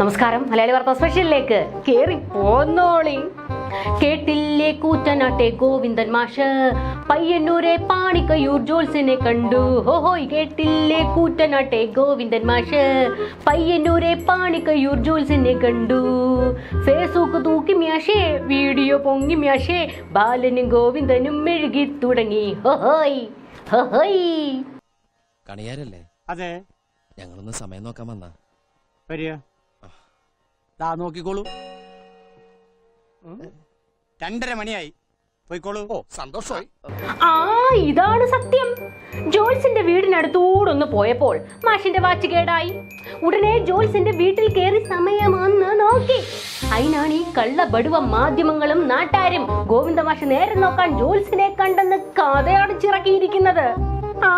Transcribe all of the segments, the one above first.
നമസ്കാരം. മലയാളി വാർത്താ സ്പെഷ്യലിലേക്ക് കേറി പോന്നോളി. കേട്ടില്ലേ കൂറ്റനാട്ടെ ഗോവിന്ദൻ മാഷ്? പയ്യന്നൂരെ പാണിക്കയൂർ ജോത്സ്യനെ കണ്ടു. ഹോഹോയ് കേട്ടില്ലേ കൂറ്റനാട്ടെ ഗോവിന്ദൻ മാഷ്? പയ്യന്നൂരെ പാണിക്കയൂർ ജോത്സ്യനെ കണ്ടു. ഫേസ്ബുക്ക് തൂക്കി മ്യാഷേ വീഡിയോ പൊങ്ങി മ്യാഷേ ബാലനും ഗോവിന്ദനും മെഴുകി തുടങ്ങി. ഹോഹോയ് ഹോഹോയ്. കണിയാരല്ലേ? അതെ. ഞങ്ങളൊന്ന് സമയം നോക്കാൻ വന്നാ. വരിക. ദാ നോക്കിക്കോളൂ. രണ്ടര മണിയായി. പോയിക്കോളൂ. ഓ സന്തോഷമായി. ആ ഇതാണ് സത്യം. ജോൾസിന്റെ വീടിനടുത്തൂടെ ഒന്ന് പോയപ്പോൾ മാഷിന്റെ വാച്ച് കേടായി. ഉടനെ ജോൾസിന്റെ വീട്ടിൽ കയറി സമയമാന്ന് നോക്കി. അതിനാണ് ഈ കള്ള ബടുവ മാധ്യമങ്ങളും നാട്ടാരും ഗോവിന്ദ മാഷ് നേരെ നോക്കാൻ ജോൾസിനെ കണ്ടെന്ന് കഥയടച്ചിറക്കിയിരിക്കുന്നത് ആ.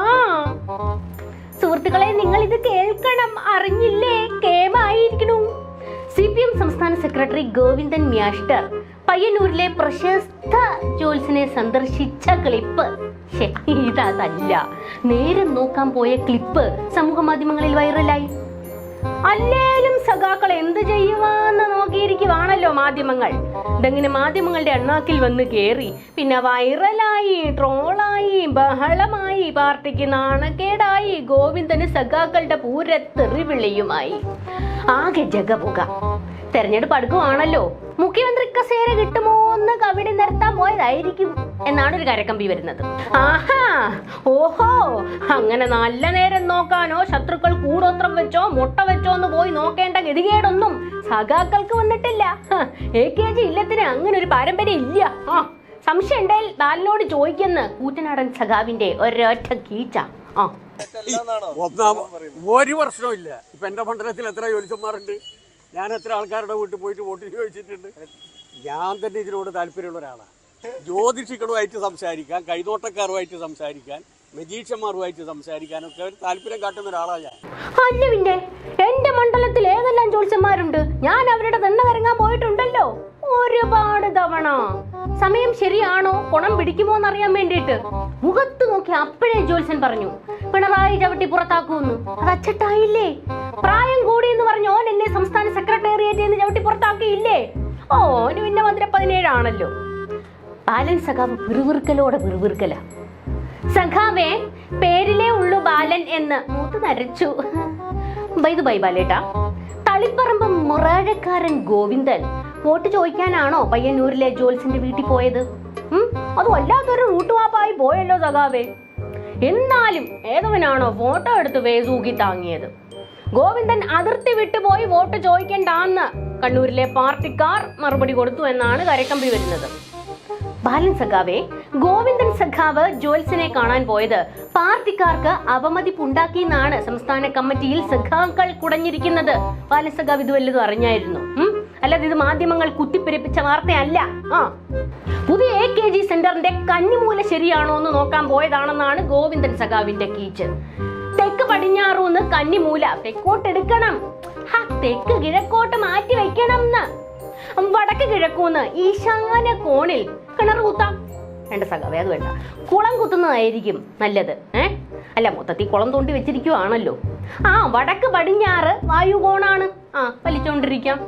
സുഹൃത്തുക്കളെ നിങ്ങൾ ഇത് കേൾക്കണം. അറിഞ്ഞില്ലേ? കേമായിരിക്കണു സി പി എം സംസ്ഥാന സെക്രട്ടറി ഗോവിന്ദൻ മ്യാഷ്ടർ പയ്യന്നൂരിലെ പ്രശസ്ത ജോൽസിനെ സന്ദർശിച്ച ക്ലിപ്പ്. ഇതല്ല നേരെ നോക്കാൻ പോയ ക്ലിപ്പ് സമൂഹ മാധ്യമങ്ങളിൽ വൈറലായി. അല്ലേലും സഖാക്കൾ എന്ത് ചെയ്യുവാന്ന് നോക്കിയിരിക്കുവാണല്ലോ മാധ്യമങ്ങൾ. ഇതെങ്ങനെ മാധ്യമങ്ങളുടെ എണ്ണാക്കിൽ വന്ന് കയറി പിന്നെ വൈറലായി ട്രോളായി ബഹളമായി പാർട്ടിക്ക് നാണക്കേടായി ഗോവിന്ദന് സഖാക്കളുടെ പൂരത്തെറിവിളിയുമായി ആകെ ജഗപുക. തെരഞ്ഞെടുപ്പ് അടുക്കുവാണല്ലോ. മുഖ്യമന്ത്രി കസേര കിട്ടുമോ എന്ന് കവിടി നിർത്താൻ പോയതായിരിക്കും എന്നാണ് ഒരു കരക്കമ്പി വരുന്നത്. ആഹാ ഓഹോ അങ്ങനെ നല്ല നേരം നോക്കാനോ ശത്രുക്കൾ കൂടോത്രം വെച്ചോ മുട്ട വെച്ചോ എന്ന് പോയി നോക്കേണ്ട ഗതികേടൊന്നും സഖാക്കൾക്ക് വന്നിട്ടില്ല. എ കെ ജി ഇല്ലത്തിന് അങ്ങനെ ഒരു പാരമ്പര്യം ഇല്ല. ആ സംശയം ഉണ്ടെങ്കിൽ ബാലിനോട് ചോദിക്കുന്ന. കൂറ്റനാടൻ സഖാവിന്റെ ഒരൊറ്റ കീച്ച. ആ. ഒരു വർഷവും ഇല്ല. ഇപ്പൊ എന്റെ മണ്ഡലത്തിൽ എത്ര ജോലിച്ചന്മാരുണ്ട്? ഞാൻ എത്ര ആൾക്കാരുടെ വീട്ടിൽ പോയിട്ട് വോട്ടിന് ചോദിച്ചിട്ടുണ്ട്? ഞാൻ തന്നെ ഇതിനോട് താല്പര്യമുള്ള ഒരാളാണ് ജ്യോതിഷികളുമായിട്ട് സംസാരിക്കാൻ കൈതോട്ടക്കാരുമായിട്ട് സംസാരിക്കാൻ മജീഷ്യന്മാരുമായിട്ട് സംസാരിക്കാനൊക്കെ ഒരു താല്പര്യം കാട്ടുന്ന ഒരാളാണ് ഞാൻ. അല്ല പിന്നെ എന്റെ മണ്ഡലത്തിൽ ഏതെല്ലാം ജോത്സ്യന്മാരുണ്ട് ഞാൻ അവരുടെ തന്നെ കറങ്ങാൻ പോയിട്ടുണ്ടല്ലോ. ഒരുപാട് തവണ. സമയം ശരിയാണോ? കുണം പിടിക്കുമോ എന്നറിയാൻ വേണ്ടിയിട്ട്. മുഖത്ത് നോക്കി അപ്പോഴേ ജോത്സൻ പറഞ്ഞു. പിണറായി ചവിട്ടി പുറത്താക്കൂന്ന് അത് അച്ചട്ടായില്ലേ? പ്രായം കൂടി എന്ന് പറഞ്ഞു ഓൻ എന്നെ സംസ്ഥാന സെക്രട്ടേറിയറ്റ് എന്ന് ചവിട്ടി പുറത്താക്കിയില്ലേ? ഓന് പിന്നെ മധുര പതിനേഴാണല്ലോ. ബാലൻ സഖാവ് വിറുവിറുക്കലോടെ വിറുവിറുക്കല. സഖാവേ പേരിലേ ഉള്ളു ബാലൻ എന്ന് മൂത്ത് നരച്ചു. ബൈത് ബൈ ബാലേട്ടാ. തളിപ്പറമ്പ് മുറാഴക്കാരൻ ഗോവിന്ദൻ. വോട്ട് ചോദിക്കാനാണോ പയ്യന്നൂരിലെ ജോൽസിന്റെ വീട്ടിൽ പോയത്? അത് വല്ലാത്തൊരു റൂട്ടുവാപ്പായി പോയല്ലോ സഖാവേ. എന്നാലും ഏതവനാണോ ഫോട്ടോ എടുത്ത് വേസൂക്കി താങ്ങിയത്? ഗോവിന്ദൻ അതിർത്തി വിട്ടുപോയി വോട്ട് ചോദിക്കണ്ടാന്ന് കണ്ണൂരിലെ പാർട്ടിക്കാർ മറുപടി കൊടുത്തു എന്നാണ് കരക്കമ്പി വരുന്നത്. ബാലൻ സഖാവെ ഗോവിന്ദൻ സഖാവ് ജോൽസിനെ കാണാൻ പോയത് പാർട്ടിക്കാർക്ക് അവമതിപ്പുണ്ടാക്കിയെന്നാണ് സംസ്ഥാന കമ്മിറ്റിയിൽ സഖാക്കൾ കുടഞ്ഞിരിക്കുന്നത്. ബാലൻ സഖാവ് ഇത് വല്ലതും അറിഞ്ഞായിരുന്നു? അല്ലാതെ ഇത് മാധ്യമങ്ങൾ കുത്തിപ്പിരിപ്പിച്ച വാർത്തയല്ല. ആ. പുതിയ എ കെ ജി സെന്ററിന്റെ കന്നിമൂല ശരിയാണോ എന്ന് നോക്കാൻ പോയതാണെന്നാണ് ഗോവിന്ദൻ സഖാവിന്റെ കീച്ച്. തെക്ക് പടിഞ്ഞാറൂന്ന് കന്നിമൂല തെക്കോട്ടെടുക്കണം. തെക്ക് കിഴക്കോട്ട് മാറ്റി വെക്കണം എന്ന് വടക്ക് കിഴക്കൂന്ന് ഈശാന കോണിൽ കിണർ കുത്താം. വേണ്ട സഖാവേ അത് വേണ്ട. കുളം കുത്തുന്നതായിരിക്കും നല്ലത് ഏ? അല്ല മൊത്തത്തിൽ കുളം തോണ്ടി വെച്ചിരിക്കുവാണല്ലോ. ആ വടക്ക് പടിഞ്ഞാറ് വായുകോണാണ്. ആ വലിച്ചോണ്ടിരിക്കാം.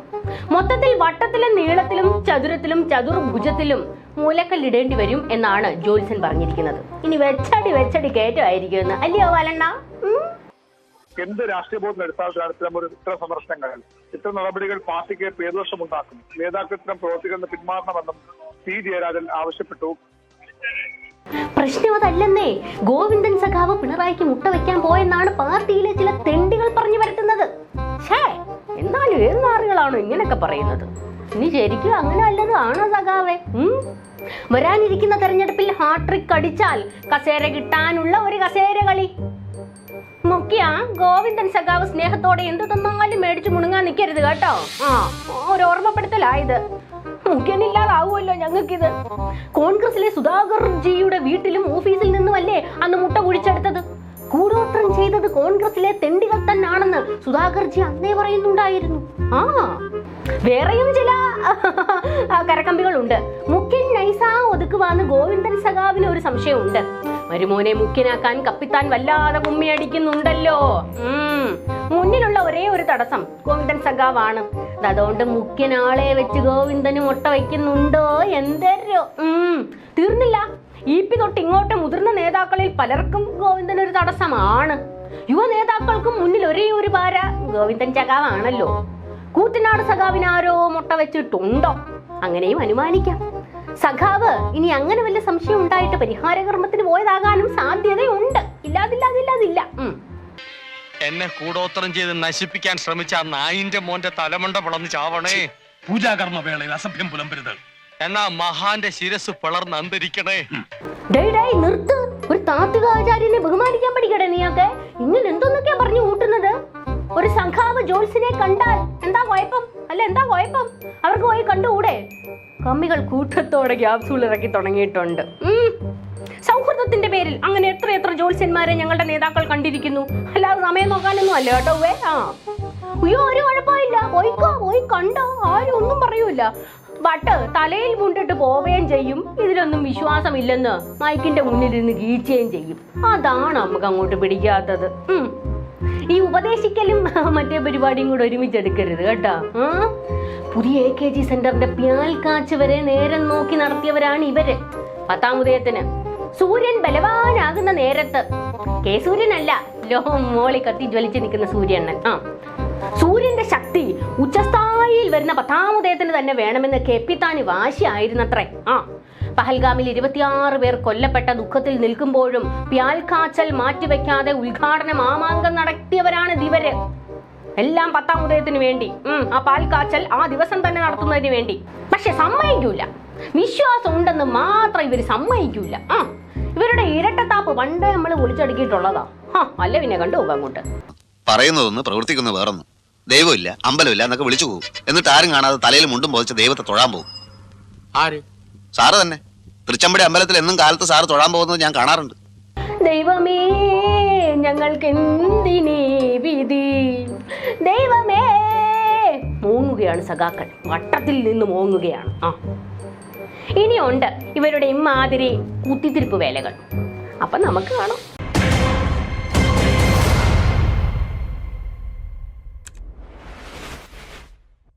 മൊത്തത്തിൽ വട്ടത്തിലും നീളത്തിലും ചതുരത്തിലും ചതുർഭുജത്തിലും മൂലക്കല്ലിടേണ്ടി വരും എന്നാണ് ജോത്സ്യൻ പറഞ്ഞിരിക്കുന്നത്. ഇനി വെച്ചടി വെച്ചടി കയറ്റമായിരിക്കുമെന്ന്. അല്ലയോ വലണ്ണ? എന്ത് രാഷ്ട്രീയ ബോധത്തിന്റെ അടിസ്ഥാനത്തിലാണ് ഇത്തരം ഒരു ഇത്തരം സന്ദർശനങ്ങൾ. ഇത്തരം നടപടികൾ പാർട്ടിക്ക് പേദോഷമുണ്ടാക്കും നേതാക്കൾ ഇത്തരം പ്രവർത്തികളിൽ നിന്ന് പിന്മാറണമെന്നും പി ജയരാജൻ ആവശ്യപ്പെട്ടു. പ്രശ്നം അതല്ലെന്നേ. ഗോവിന്ദൻ സഖാവ് പിണറായിക്ക് മുട്ട വെക്കാൻ പോയെന്നാണ് പാർട്ടിയിലെ ചില തെണ്ടികൾ പറഞ്ഞു വരുത്തുന്നത് എന്നാലും ഏത് നാറുകളാണോ ഇങ്ങനെയൊക്കെ പറയുന്നത്? നീ ശരിക്കും അങ്ങനെ വല്ലതും ആണോ സഖാവേ? വരാനിരിക്കുന്ന തെരഞ്ഞെടുപ്പിൽ ഹാട്രിക് അടിച്ചാൽ കസേര കിട്ടാനുള്ള ഒരു കസേര കളി. മുഖ്യ ഗോവിന്ദൻ സഖാവ് സ്നേഹത്തോടെ എന്ത് തന്നാലും മേടിച്ചു മുണുങ്ങാൻ നിൽക്കരുത് കേട്ടോ. ആ ഒരു ഓർമ്മപ്പെടുത്തലായത് മുഖ്യനില്ലാതാവുമല്ലോ ഞങ്ങൾക്കിത്. കോൺഗ്രസിലെ സുധാകർ ജിയുടെ വീട്ടിലും ഓഫീസിൽ നിന്നുമല്ലേ അന്ന് മുട്ട കുഴിച്ചെടുത്തത് കൂടോത്രം ചെയ്തത് കോൺഗ്രസിലെ തെണ്ടികൾ തന്നാണെന്ന് സുധാകർ ജി അന്നേ പറയുന്നുണ്ടായിരുന്നു. ആ വേറെയും ചില കരക്കമ്പികളുണ്ട് മുഖ്യൻ നൈസാ ഗോവിന്ദൻ സഖാവിന് ഒരു സംശയമുണ്ട്. മരുമോനെ മുഖ്യനാക്കാൻ കപ്പിത്താൻ വല്ലാതെ കുമ്മി അടിക്കുന്നുണ്ടല്ലോ മുന്നിലുള്ള ഒരേ ഒരു തടസ്സം ഗോവിന്ദൻ സഖാവാണ്. അതുകൊണ്ട് മുഖ്യനാളെ വെച്ച് ഗോവിന്ദന് മുട്ട വയ്ക്കുന്നുണ്ടോ എന്തരോ. തീർന്നില്ല. ഇ പി തൊട്ട് ഇങ്ങോട്ട് മുതിർന്ന നേതാക്കളിൽ പലർക്കും ഗോവിന്ദൻ ഒരു തടസ്സമാണ്. യുവ നേതാക്കൾക്കും മുന്നിൽ ഒരേ ഒരു പാര ഗോവിന്ദൻ സഖാവാണല്ലോ. കൂറ്റനാട് സഖാവിനാരോ മുട്ട വെച്ചിട്ടുണ്ടോ? അങ്ങനെയും അനുമാനിക്കാം. സഖാവ് ഇനി അങ്ങനെ വല്ല സംശയം ഉണ്ടായിട്ട് പരിഹാരകർമ്മത്തിന് പോയതാകാനും സാധ്യതയുണ്ട്. ഇല്ലാതില്ലാതില്ലാതില്ല എന്നെ കൂടോത്രം ചെയ്ത് നശിപ്പിക്കാൻ ശ്രമിച്ച ആ നായിന്റെ മോന്റെ തലമുണ്ട പിളർന്ന് ചാവണേ. പൂജാകർമ്മ വേളയിൽ അസഭ്യം പുലമ്പരുത്. എന്നാ മഹാന്റെ ശിരസ് പിളർന്ന് അന്തരിക്കണേ. നിർത്ത്. ഒരു താത്വികാചാര്യനെ ബഹുമാനിക്കാൻ പഠിക്കട്ടെ നീയൊക്കെ. ഇങ്ങനെ എന്തൊന്നൊക്കെയാ പറഞ്ഞു കൂട്ടുന്നത്? ഒരു സംഘാവ് ജോത്സിനെ കണ്ടാൽ എന്താ കുഴപ്പം? അല്ല എന്താ കുഴപ്പം? അവർക്ക് പോയി കണ്ടുകൂടെ? കമ്മികൾ കൂട്ടത്തോടെ ക്യാപ്സൂൾ ഇറക്കി തുടങ്ങിയിട്ടുണ്ട്. സൗഹൃദത്തിന്റെ പേരിൽ അങ്ങനെ എത്ര എത്ര ജോത്സ്യന്മാരെ ഞങ്ങളുടെ നേതാക്കൾ കണ്ടിരിക്കുന്നു. അല്ലാതെ സമയം നോക്കാനൊന്നും അല്ല കേട്ടോ വേ. ആ. അയ്യോ ഒരു കുഴപ്പമില്ല പോയിക്കോ പോയി കണ്ടോ? ആരും ഒന്നും പറയൂല വട്ട് തലയിൽ മുണ്ടിട്ട് പോവുകയും ചെയ്യും. ഇതിലൊന്നും വിശ്വാസമില്ലെന്ന് മൈക്കിന്റെ മുന്നിൽ ഇരുന്ന് ഗീച്ചുകയും ചെയ്യും. അതാണ് നമുക്ക് അങ്ങോട്ട് പിടിക്കാത്തത്. ഈ ഉപദേശിക്കലും മറ്റേ പരിപാടിയും കൂടെ ഒരുമിച്ച് എടുക്കരുത് കേട്ടോ. പുതിയ എ കെ ജി സെന്ററിന്റെ പ്യാൽക്കാച്ച് വരെ നേരം നോക്കി നടത്തിയവരാണ് ഇവർ. പത്താം ഉദയത്തിന്. സൂര്യൻ ബലവാനാകുന്ന നേരത്ത്. കെ സൂര്യനല്ല ലോഹം മോളി കത്തി ജ്വലിച്ച് നിൽക്കുന്ന സൂര്യണ്ണൻ. ആ. സൂര്യന്റെ ശക്തി ഉച്ചസ്ഥായിയിൽ വരുന്ന പത്താം പത്താമുദയത്തിന് തന്നെ വേണമെന്ന് കെപ്പിത്താന് വാശിയായിരുന്നത്രേ. ആ പഹൽഗാമിൽ ഇരുപത്തിയാറ് പേർ കൊല്ലപ്പെട്ട ദുഃഖത്തിൽ നിൽക്കുമ്പോഴും പ്യാൽക്കാച്ചൽ മാറ്റിവെക്കാതെ ഉദ്ഘാടനം ആമാങ്കം നടത്തിയവരാണ് ദിവര് എല്ലാം പത്താം ഉദയത്തിന് വേണ്ടി ആ പാൽക്കാച്ചൽ ആ ദിവസം തന്നെ നടത്തുന്നതിന് വേണ്ടി. പക്ഷെ സമ്മതിക്കൂല. വിശ്വാസം ഉണ്ടെന്ന് മാത്രം ഇവർ സമ്മതിക്കൂല. ആ ഇവരുടെ ഇരട്ടത്താപ്പ് പണ്ട് നമ്മൾ വിളിച്ചടുക്കിയിട്ടുള്ളതാ. ആ അല്ല പിന്നെ കണ്ടു പോകാം അങ്ങോട്ട്. പറയുന്നതൊന്ന് പ്രവർത്തിക്കുന്ന വേറൊന്ന്. ദൈവമില്ല അമ്പലമില്ല എന്നൊക്കെ വിളിച്ചു പോകും എന്നിട്ട് ആരും കാണാതെ തലയിൽ മുണ്ടും പോതിച്ച് ദൈവത്തെ തൊഴാൻ പോകും ആര്? സാറ് തന്നെ. തൃച്ചമ്പടി അമ്പലത്തിൽ എന്നും കാലത്ത് സാറ് തൊഴാൻ പോകുന്നത് ഞാൻ കാണാറുണ്ട്. ദൈവമേ ഞങ്ങൾക്ക് എന്തിനീ വിധി? ദൈവമേ! മോങ്ങുകയാണ് സഖാക്കൾ. വട്ടത്തിൽ നിന്ന് മോങ്ങുകയാണ്. ആ. ഇനിയുണ്ട് ഇവരുടെ ഇമാതിരി കുത്തിത്തിരിപ്പ് വേലകൾ. അപ്പൊ നമുക്ക് കാണാം.